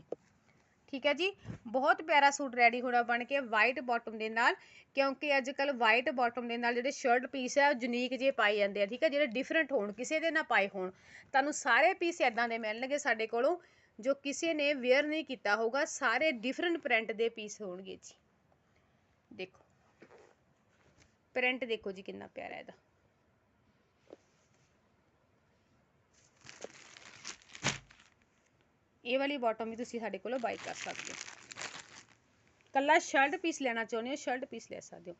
ਠੀਕ ਹੈ ਜੀ, ਬਹੁਤ ਪਿਆਰਾ ਸੂਟ ਰੈਡੀ ਹੋਣਾ ਬਣ ਕੇ ਵਾਈਟ ਬਾਟਮ ਦੇ ਨਾਲ, ਕਿਉਂਕਿ ਅੱਜ ਕੱਲ ਵਾਈਟ ਬਾਟਮ ਦੇ ਨਾਲ ਜਿਹੜੇ ਸ਼ਰਟ ਪੀਸ ਹੈ ਉਹ ਯੂਨੀਕ ਜੇ ਪਾਏ ਜਾਂਦੇ ਆ, ਠੀਕ ਹੈ, ਜਿਹੜੇ ਡਿਫਰੈਂਟ ਹੋਣ, ਕਿਸੇ ਦੇ ਨਾ ਪਾਏ ਹੋਣ। ਤੁਹਾਨੂੰ ਸਾਰੇ ਪੀਸ ਇਦਾਂ ਦੇ ਮਿਲਣਗੇ ਸਾਡੇ ਕੋਲੋਂ, ਜੋ ਕਿਸੇ ਨੇ ਵੇਅਰ ਨਹੀਂ ਕੀਤਾ ਹੋਊਗਾ, ਸਾਰੇ ਡਿਫਰੈਂਟ ਪ੍ਰਿੰਟ ਦੇ ਪੀਸ ਹੋਣਗੇ ਜੀ। ਦੇਖੋ ਪ੍ਰਿੰਟ ਦੇਖੋ ਜੀ ਕਿੰਨਾ ਪਿਆਰਾ ਇਹਦਾ। ਇਹ ਵਾਲੀ ਬਾਟਮ ਵੀ ਤੁਸੀਂ ਸਾਡੇ ਕੋਲੋਂ ਬਾਈ ਕਰ ਸਕਦੇ ਹੋ। ਕੱਲਾ ਸ਼ਰਟ ਪੀਸ ਲੈਣਾ ਚਾਹੁੰਦੇ ਹੋ ਸ਼ਰਟ ਪੀਸ ਲੈ ਸਕਦੇ ਹੋ।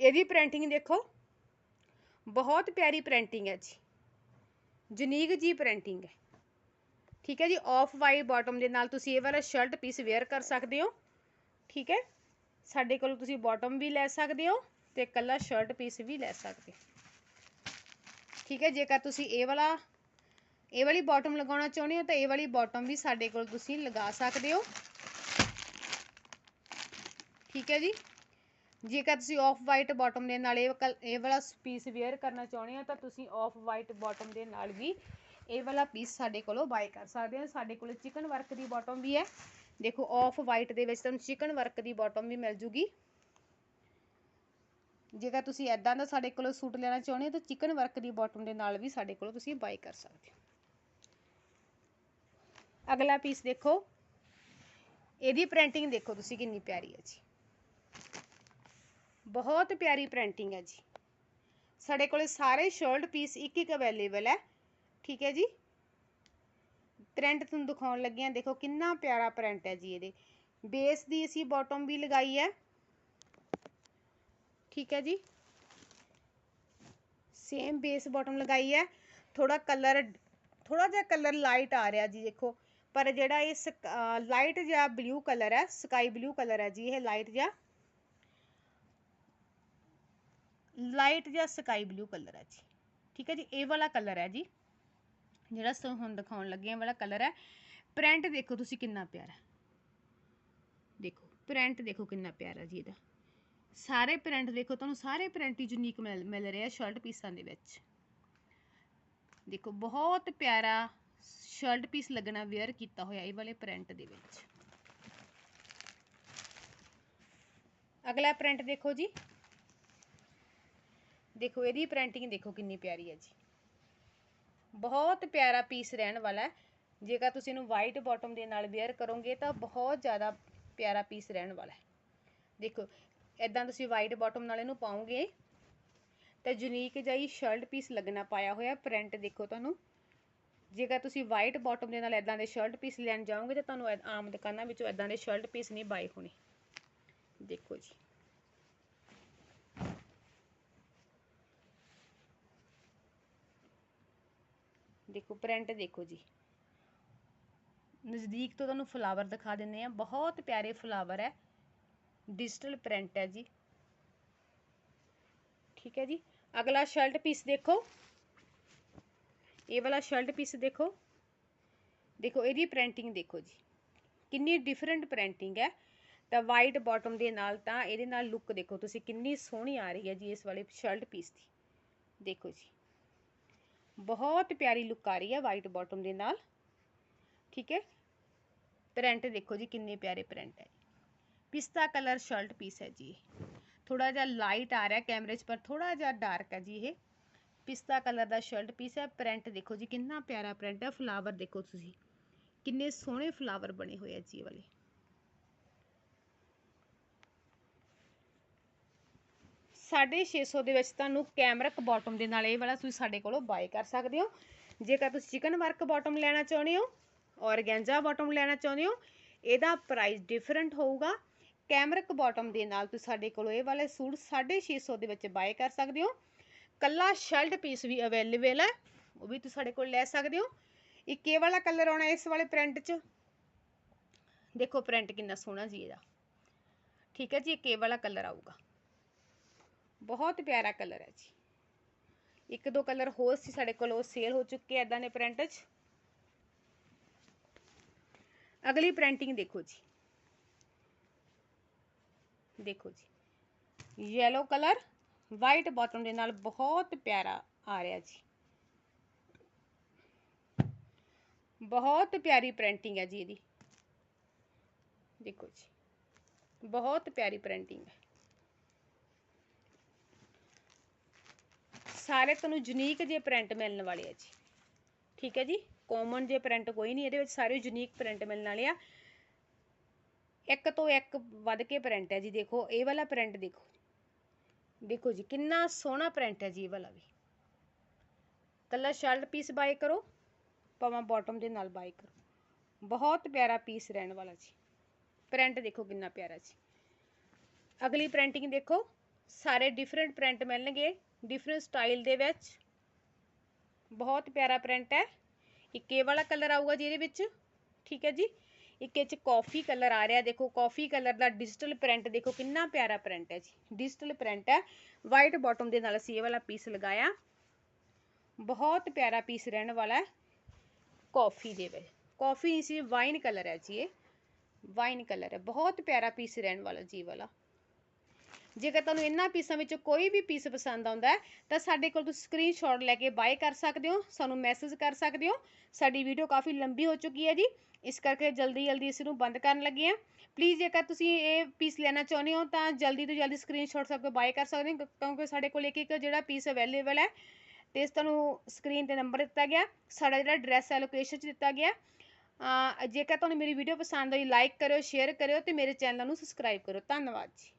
ਇਹਦੀ ਪ੍ਰਿੰਟਿੰਗ ਦੇਖੋ, ਬਹੁਤ ਪਿਆਰੀ ਪ੍ਰਿੰਟਿੰਗ ਹੈ ਜੀ। ਯੂਨੀਕ ਜੀ ਪ੍ਰਿੰਟਿੰਗ ਹੈ। ਠੀਕ ਹੈ ਜੀ ਆਫ ਵਾਈਟ ਬਾਟਮ ਦੇ ਨਾਲ ਤੁਸੀਂ ਇਹ ਵਾਲਾ ਸ਼ਰਟ ਪੀਸ ਵੇਅਰ ਕਰ ਸਕਦੇ ਹੋ। ਠੀਕ ਹੈ, ਸਾਡੇ ਕੋਲ ਤੁਸੀਂ ਬਾਟਮ ਵੀ ਲੈ ਸਕਦੇ ਹੋ ਤੇ ਕੱਲਾ ਸ਼ਰਟ ਪੀਸ ਵੀ ਲੈ ਸਕਦੇ ਹੋ। ਠੀਕ ਹੈ, ਜੇਕਰ ਤੁਸੀਂ ਇਹ ਵਾਲਾ ਇਹ ਵਾਲੀ ਬਾਟਮ ਲਗਾਉਣਾ ਚਾਹੁੰਦੇ ਹੋ ਤਾਂ ਇਹ ਵਾਲੀ ਬਾਟਮ ਵੀ ਸਾਡੇ ਕੋਲ ਤੁਸੀਂ ਲਗਾ ਸਕਦੇ ਹੋ। ਠੀਕ ਹੈ ਜੀ? ਜੇਕਰ ਤੁਸੀਂ ਆਫ ਵਾਈਟ ਬਾਟਮ ਦੇ ਨਾਲ ਇਹ ਇਹ ਵਾਲਾ ਪੀਸ ਵੇਅਰ ਕਰਨਾ ਚਾਹੁੰਦੇ ਹੋ ਤਾਂ ਤੁਸੀਂ ਆਫ ਵਾਈਟ ਬਾਟਮ ਦੇ ਨਾਲ ਵੀ ਇਹ ਵਾਲਾ ਪੀਸ ਸਾਡੇ ਕੋਲੋਂ ਬਾਈ ਕਰ ਸਕਦੇ ਹੋ। ਸਾਡੇ ਕੋਲ ਚਿਕਨ ਵਰਕ ਦੀ ਬਾਟਮ ਵੀ ਹੈ। ਦੇਖੋ ਆਫ ਵਾਈਟ ਦੇ ਵਿੱਚ ਤੁਹਾਨੂੰ ਚਿਕਨ ਵਰਕ ਦੀ ਬਾਟਮ ਵੀ ਮਿਲ ਜੂਗੀ। ਜੇਕਰ ਤੁਸੀਂ ਐਦਾਂ ਦਾ ਸਾਡੇ ਕੋਲੋਂ ਸੂਟ ਲੈਣਾ ਚਾਹੁੰਦੇ ਹੋ ਤਾਂ ਚਿਕਨ ਵਰਕ ਦੀ ਬਾਟਮ ਦੇ ਨਾਲ ਵੀ ਸਾਡੇ ਕੋਲੋਂ ਤੁਸੀਂ ਬਾਈ ਕਰ ਸਕਦੇ ਹੋ। ਅਗਲਾ ਪੀਸ ਦੇਖੋ ਇਹਦੀ ਪ੍ਰਿੰਟਿੰਗ ਦੇਖੋ ਤੁਸੀਂ ਕਿੰਨੀ ਪਿਆਰੀ ਹੈ ਜੀ ਬਹੁਤ ਪਿਆਰੀ ਪ੍ਰਿੰਟਿੰਗ ਹੈ ਜੀ ਸਾਡੇ ਕੋਲੇ ਸਾਰੇ ਸ਼ਰਟ ਪੀਸ ਇੱਕ ਇੱਕ ਅਵੇਲੇਬਲ ਹੈ ਠੀਕ ਹੈ ਜੀ ਪ੍ਰਿੰਟ ਤੁਹਾਨੂੰ ਦਿਖਾਉਣ ਲੱਗੇ ਆ ਦੇਖੋ ਕਿੰਨਾ ਪਿਆਰਾ ਪ੍ਰਿੰਟ ਹੈ ਜੀ ਇਹਦੇ ਬੇਸ ਦੀ ਅਸੀਂ ਬਾਟਮ ਵੀ ਲਗਾਈ ਹੈ ਠੀਕ ਹੈ ਜੀ ਸੇਮ ਬੇਸ ਬਾਟਮ ਲਗਾਈ ਹੈ ਥੋੜਾ ਕਲਰ ਥੋੜਾ ਜਿਹਾ ਕਲਰ ਲਾਈਟ ਆ ਰਿਹਾ ਜੀ ਦੇਖੋ ਪਰ ਜਿਹੜਾ ਇਹ ਲਾਈਟ ਜਿਹਾ ਬਲੂ ਕਲਰ ਹੈ ਸਕਾਈ ਬਲੂ ਕਲਰ ਹੈ ਜੀ, ਇਹ ਲਾਈਟ ਜਿਹਾ। ਲਾਈਟ ਜਿਹਾ ਸਕਾਈ ਬਲੂ ਕਲਰ ਹੈ ਜੀ। ਠੀਕ ਹੈ ਜੀ, ਇਹ ਵਾਲਾ ਕਲਰ ਹੈ ਜੀ। ਜਿਹੜਾ ਸੋ, ਹੁਣ ਦਿਖਾਉਣ ਲੱਗੇ ਆ ਵਾਲਾ ਕਲਰ ਹੈ। ਪ੍ਰਿੰਟ ਦੇਖੋ ਤੁਸੀਂ ਕਿੰਨਾ ਪਿਆਰਾ। ਦੇਖੋ ਪ੍ਰਿੰਟ ਦੇਖੋ ਕਿੰਨਾ ਪਿਆਰਾ ਜੀ ਇਹਦਾ। ਸਾਰੇ ਪ੍ਰਿੰਟ ਦੇਖੋ, ਤੁਹਾਨੂੰ ਸਾਰੇ ਪ੍ਰਿੰਟ ਹੀ ਯੂਨੀਕ ਮਿਲ ਮਿਲ ਰਹੇ ਸ਼ਰਟ ਪੀਸਾਂ ਦੇ ਵਿੱਚ। ਦੇਖੋ, ਬਹੁਤ ਪਿਆਰਾ ਸ਼ਰਟ ਪੀਸ ਲੱਗਣਾ ਵੇਅਰ ਕੀਤਾ ਹੋਇਆ ਇਹ ਵਾਲੇ ਪ੍ਰਿੰਟ ਦੇ ਵਿੱਚ। ਅਗਲਾ ਪ੍ਰਿੰਟ ਦੇਖੋ ਜੀ। ਦੇਖੋ, ਇਹਦੀ ਪ੍ਰਿੰਟਿੰਗ ਦੇਖੋ ਕਿੰਨੀ ਪਿਆਰੀ ਹੈ ਜੀ। ਬਹੁਤ ਪਿਆਰਾ ਪੀਸ ਰਹਿਣ ਵਾਲਾ ਹੈ। ਜੇਕਰ ਤੁਸੀਂ ਇਹਨੂੰ ਵਾਈਟ ਬਾਟਮ ਦੇ ਨਾਲ ਵੇਅਰ ਕਰੋਗੇ ਤਾਂ ਬਹੁਤ ਜ਼ਿਆਦਾ ਪਿਆਰਾ ਪੀਸ ਰਹਿਣ ਵਾਲਾ ਹੈ। ਦੇਖੋ ਇਦਾਂ ਤੁਸੀਂ ਵਾਈਟ ਬਾਟਮ ਨਾਲ ਇਹਨੂੰ ਪਾਓਗੇ ਤਾਂ ਯੂਨੀਕ ਜਿਹੀ ਸ਼ਰਟ ਪੀਸ ਲੱਗਣਾ ਪਾਇਆ ਹੋਇਆ ਪ੍ਰਿੰਟ ਦੇਖੋ ਤੁਹਾਨੂੰ। ਜੇਕਰ ਤੁਸੀਂ ਵਾਈਟ ਬਾਟਮ ਦੇ ਨਾਲ ਇਦਾਂ ਦੇ ਸ਼ਰਟ ਪੀਸ ਲੈਣ ਜਾਓਗੇ ਤਾਂ ਤੁਹਾਨੂੰ ਆਮ ਦੁਕਾਨਾਂ ਵਿੱਚੋਂ ਇਦਾਂ ਦੇ ਸ਼ਰਟ ਪੀਸ ਨਹੀਂ ਬਾਈ ਹੋਣੇ। ਦੇਖੋ ਜੀ। ਦੇਖੋ ਪ੍ਰਿੰਟ ਦੇਖੋ ਜੀ। ਨਜ਼ਦੀਕ ਤੋਂ ਤੁਹਾਨੂੰ ਫਲਾਵਰ ਦਿਖਾ ਦਿੰਦੇ ਆ ਬਹੁਤ ਪਿਆਰੇ ਫਲਾਵਰ ਹੈ। ਡਿਜੀਟਲ ਪ੍ਰਿੰਟ ਹੈ ਜੀ। ਠੀਕ ਹੈ ਜੀ। ਅਗਲਾ ਸ਼ਰਟ ਪੀਸ ਦੇਖੋ। ਇਹ ਵਾਲਾ ਸ਼ਰਟ ਪੀਸ ਦੇਖੋ ਦੇਖੋ ਇਹਦੀ ਪ੍ਰਿੰਟਿੰਗ ਦੇਖੋ ਜੀ ਕਿੰਨੀ ਡਿਫਰੈਂਟ ਪ੍ਰਿੰਟਿੰਗ ਹੈ ਤਾਂ ਵਾਈਟ ਬਾਟਮ ਦੇ ਨਾਲ ਤਾਂ ਇਹਦੇ ਨਾਲ ਲੁੱਕ ਦੇਖੋ ਤੁਸੀਂ ਕਿੰਨੀ ਸੋਹਣੀ ਆ ਰਹੀ ਹੈ ਜੀ ਇਸ ਵਾਲੇ ਸ਼ਰਟ ਪੀਸ ਦੀ ਦੇਖੋ ਜੀ ਬਹੁਤ ਪਿਆਰੀ ਲੁੱਕ ਆ ਰਹੀ ਹੈ ਵਾਈਟ ਬਾਟਮ ਦੇ ਨਾਲ ਠੀਕ ਹੈ ਪ੍ਰਿੰਟ ਦੇਖੋ ਜੀ ਕਿੰਨੇ ਪਿਆਰੇ ਪ੍ਰਿੰਟ ਹੈ ਪਿਸਤਾ ਕਲਰ ਸ਼ਰਟ ਪੀਸ ਹੈ ਜੀ ਥੋੜਾ ਜਿਹਾ ਲਾਈਟ ਆ ਰਿਹਾ ਕੈਮਰੇ 'ਚ ਪਰ ਥੋੜਾ ਜਿਹਾ ਡਾਰਕ ਹੈ ਜੀ ਇਹ ਪਿਸਤਾ ਕਲਰ ਦਾ ਸ਼ਰਟ ਪੀਸ ਹੈ। ਪ੍ਰਿੰਟ ਦੇਖੋ ਜੀ, ਕਿੰਨਾ ਪਿਆਰਾ ਪ੍ਰਿੰਟ ਹੈ। ਫਲਾਵਰ ਦੇਖੋ ਤੁਸੀਂ। ਕਿੰਨੇ ਸੋਹਣੇ ਫਲਾਵਰ ਬਣੇ ਹੋਏ ਆ ਜੀ ਇਹ ਵਾਲੇ। ਸਾਢੇ 600 ਦੇ ਵਿੱਚ ਤੁਹਾਨੂੰ ਕੈਮਰਕ ਬਾਟਮ ਦੇ ਨਾਲ ਇਹ ਵਾਲਾ ਤੁਸੀਂ ਸਾਡੇ ਕੋਲੋਂ ਬਾਏ ਕਰ ਸਕਦੇ ਹੋ। ਜੇਕਰ ਤੁਸੀਂ ਚਿਕਨ ਵਰਕ ਬਾਟਮ ਲੈਣਾ ਚਾਹੁੰਦੇ ਹੋ ਔਰਗੈਂਜਾ ਬਾਟਮ ਲੈਣਾ ਚਾਹੁੰਦੇ ਹੋ, ਇਹਦਾ ਪ੍ਰਾਈਸ ਡਿਫਰੈਂਟ ਹੋਊਗਾ। ਕੈਮਰਕ ਬਾਟਮ ਦੇ ਨਾਲ ਤੁਸੀਂ ਸਾਡੇ ਕੋਲੋਂ ਇਹ ਵਾਲੇ ਸੂਟ 650 ਦੇ ਵਿੱਚ ਬਾਏ ਕਰ ਸਕਦੇ ਹੋ। ਕੱਲਾ ਸ਼ਰਟ ਪੀਸ ਵੀ ਅਵੇਲੇਬਲ ਹੈ, ਉਹ ਵੀ ਤੁਸੀਂ ਸਾਡੇ ਕੋਲ ਲੈ ਸਕਦੇ ਹੋ। ਇੱਕ ਕੇ ਵਾਲਾ ਕਲਰ ਆਉਣਾ ਇਸ ਵਾਲੇ ਪ੍ਰਿੰਟ 'ਚ। ਦੇਖੋ ਪ੍ਰਿੰਟ ਕਿੰਨਾ ਸੋਹਣਾ ਜੀ ਇਹਦਾ। ਠੀਕ ਹੈ ਜੀ, ਇੱਕ ਇਹ ਵਾਲਾ ਕਲਰ ਆਊਗਾ। ਬਹੁਤ ਪਿਆਰਾ ਕਲਰ ਹੈ ਜੀ। ਇੱਕ ਦੋ ਕਲਰ ਹੋਰ ਸੀ ਸਾਡੇ ਕੋਲ, ਉਹ ਸੇਲ ਹੋ ਚੁੱਕੇ ਐ ਇਦਾਂ ਦੇ ਪ੍ਰਿੰਟ 'ਚ। ਅਗਲੀ ਪ੍ਰਿੰਟਿੰਗ ਦੇਖੋ ਜੀ। ਦੇਖੋ ਜੀ। ਯੈਲੋ ਕਲਰ ਵਾਈਟ ਬਾਟਮ ਦੇ ਨਾਲ ਬਹੁਤ ਪਿਆਰਾ ਆ ਰਿਹਾ ਜੀ। ਬਹੁਤ ਪਿਆਰੀ ਪ੍ਰਿੰਟਿੰਗ ਹੈ ਜੀ ਇਹਦੀ। ਦੇਖੋ ਜੀ, ਬਹੁਤ ਪਿਆਰੀ ਪ੍ਰਿੰਟਿੰਗ ਹੈ। ਸਾਰੇ ਤੁਹਾਨੂੰ ਯੂਨੀਕ ਜੇ ਪ੍ਰਿੰਟ ਮਿਲਣ ਵਾਲੇ ਆ ਜੀ। ਠੀਕ ਹੈ ਜੀ ਕਾਮਨ ਜੇ ਪ੍ਰਿੰਟ ਕੋਈ ਨਹੀਂ, ਇਹਦੇ ਵਿੱਚ ਸਾਰੇ ਯੂਨੀਕ ਪ੍ਰਿੰਟ ਮਿਲਣ ਵਾਲੇ ਆ। ਇੱਕ ਤੋਂ ਇੱਕ ਵੱਧ ਕੇ ਪ੍ਰਿੰਟ ਹੈ ਜੀ, ਦੇਖੋ, ਇਹ ਵਾਲਾ ਪ੍ਰਿੰਟ ਦੇਖੋ। ਦੇਖੋ ਜੀ, ਕਿੰਨਾ ਸੋਹਣਾ ਪ੍ਰਿੰਟ ਹੈ ਜੀ ਇਹ ਵਾਲਾ ਵੀ। ਕੱਲਾ ਸ਼ਰਟ ਪੀਸ ਬਾਈ ਕਰੋ, ਭਾਵੇਂ ਬਾਟਮ ਦੇ ਨਾਲ ਬਾਈ ਕਰੋ। ਬਹੁਤ ਪਿਆਰਾ ਪੀਸ ਰਹਿਣ ਵਾਲਾ ਜੀ। ਪ੍ਰਿੰਟ ਦੇਖੋ ਕਿੰਨਾ ਪਿਆਰਾ ਜੀ। ਅਗਲੀ ਪ੍ਰਿੰਟਿੰਗ ਦੇਖੋ, ਸਾਰੇ ਡਿਫਰੈਂਟ ਪ੍ਰਿੰਟ ਮਿਲਣਗੇ ਡਿਫਰੈਂਟ ਸਟਾਈਲ ਦੇ ਵਿੱਚ। ਬਹੁਤ ਪਿਆਰਾ ਪ੍ਰਿੰਟ ਹੈ। ਇੱਕ ਇਹ ਵਾਲਾ ਕਲਰ ਆਊਗਾ ਜੀ ਇਹਦੇ ਵਿੱਚ। ਠੀਕ ਹੈ ਜੀ। ਇੱਕ ਇਹ ਚ ਕਾਫੀ ਕਲਰ ਆ ਰਿਹਾ, ਦੇਖੋ ਕਾਫੀ ਕਲਰ ਦਾ ਡਿਜੀਟਲ ਪ੍ਰਿੰਟ ਦੇਖੋ ਕਿੰਨਾ ਪਿਆਰਾ ਪ੍ਰਿੰਟ ਹੈ ਜੀ। ਡਿਜੀਟਲ ਪ੍ਰਿੰਟ ਹੈ ਵਾਈਟ ਬਾਟਮ ਦੇ ਨਾਲ ਅਸੀਂ ਇਹ ਵਾਲਾ ਪੀਸ ਲਗਾਇਆ। ਬਹੁਤ ਪਿਆਰਾ ਪੀਸ ਰਹਿਣ ਵਾਲਾ ਹੈ ਕਾਫੀ ਦੇ ਵਿੱਚ। ਕਾਫੀ ਨਹੀਂ ਸੀ ਵਾਈਨ ਕਲਰ ਹੈ ਜੀ ਇਹ। ਵਾਈਨ ਕਲਰ ਹੈ, ਬਹੁਤ ਪਿਆਰਾ ਪੀਸ ਰਹਿਣ ਵਾਲਾ ਜੀ ਵਾਲਾ। ਜੇਕਰ ਤੁਹਾਨੂੰ ਇਹਨਾਂ ਪੀਸਾਂ ਵਿੱਚੋਂ ਕੋਈ ਵੀ ਪੀਸ ਪਸੰਦ ਆਉਂਦਾ ਤਾਂ ਸਾਡੇ ਕੋਲ ਤੁਸੀਂ ਸਕਰੀਨਸ਼ਾਟ ਲੈ ਕੇ ਬਾਏ ਕਰ ਸਕਦੇ ਹੋ, ਸਾਨੂੰ ਮੈਸੇਜ ਕਰ ਸਕਦੇ ਹੋ। ਸਾਡੀ ਵੀਡੀਓ ਕਾਫੀ ਲੰਬੀ ਹੋ ਚੁੱਕੀ ਹੈ ਜੀ। ਇਸ ਕਰਕੇ ਜਲਦੀ ਜਲਦੀ ਇਸ ਨੂੰ ਬੰਦ ਕਰਨ ਲੱਗੇ ਹਾਂ। ਪਲੀਜ਼ ਜੇਕਰ ਤੁਸੀਂ ਇਹ ਪੀਸ ਲੈਣਾ ਚਾਹੁੰਦੇ ਹੋ, ਤਾਂ ਜਲਦੀ ਤੋਂ ਜਲਦੀ ਸਕਰੀਨਸ਼ਾਟ ਸਭ ਕੇ ਬਾਏ ਕਰ ਸਕਦੇ ਹੋ, ਕਿਉਂਕਿ ਸਾਡੇ ਕੋਲ ਇੱਕ ਇੱਕ ਜਿਹੜਾ ਪੀਸ ਅਵੇਲੇਬਲ ਹੈ, ਤੇ ਇਸ ਤੁਹਾਨੂੰ ਸਕਰੀਨ ਤੇ ਨੰਬਰ ਦਿੱਤਾ ਗਿਆ, ਸਾਡਾ ਜਿਹੜਾ ਐਡਰੈਸ ਹੈ ਲੋਕੇਸ਼ਨ 'ਚ ਦਿੱਤਾ ਗਿਆ। ਜੇਕਰ ਤੁਹਾਨੂੰ ਮੇਰੀ ਵੀਡੀਓ ਪਸੰਦ ਆਈ ਲਾਈਕ ਕਰਿਓ ਸ਼ੇਅਰ ਕਰਿਓ ਤੇ ਮੇਰੇ ਚੈਨਲ ਨੂੰ ਸਬਸਕ੍ਰਾਈਬ ਕਰਿਓ। ਧੰਨਵਾਦ ਜੀ।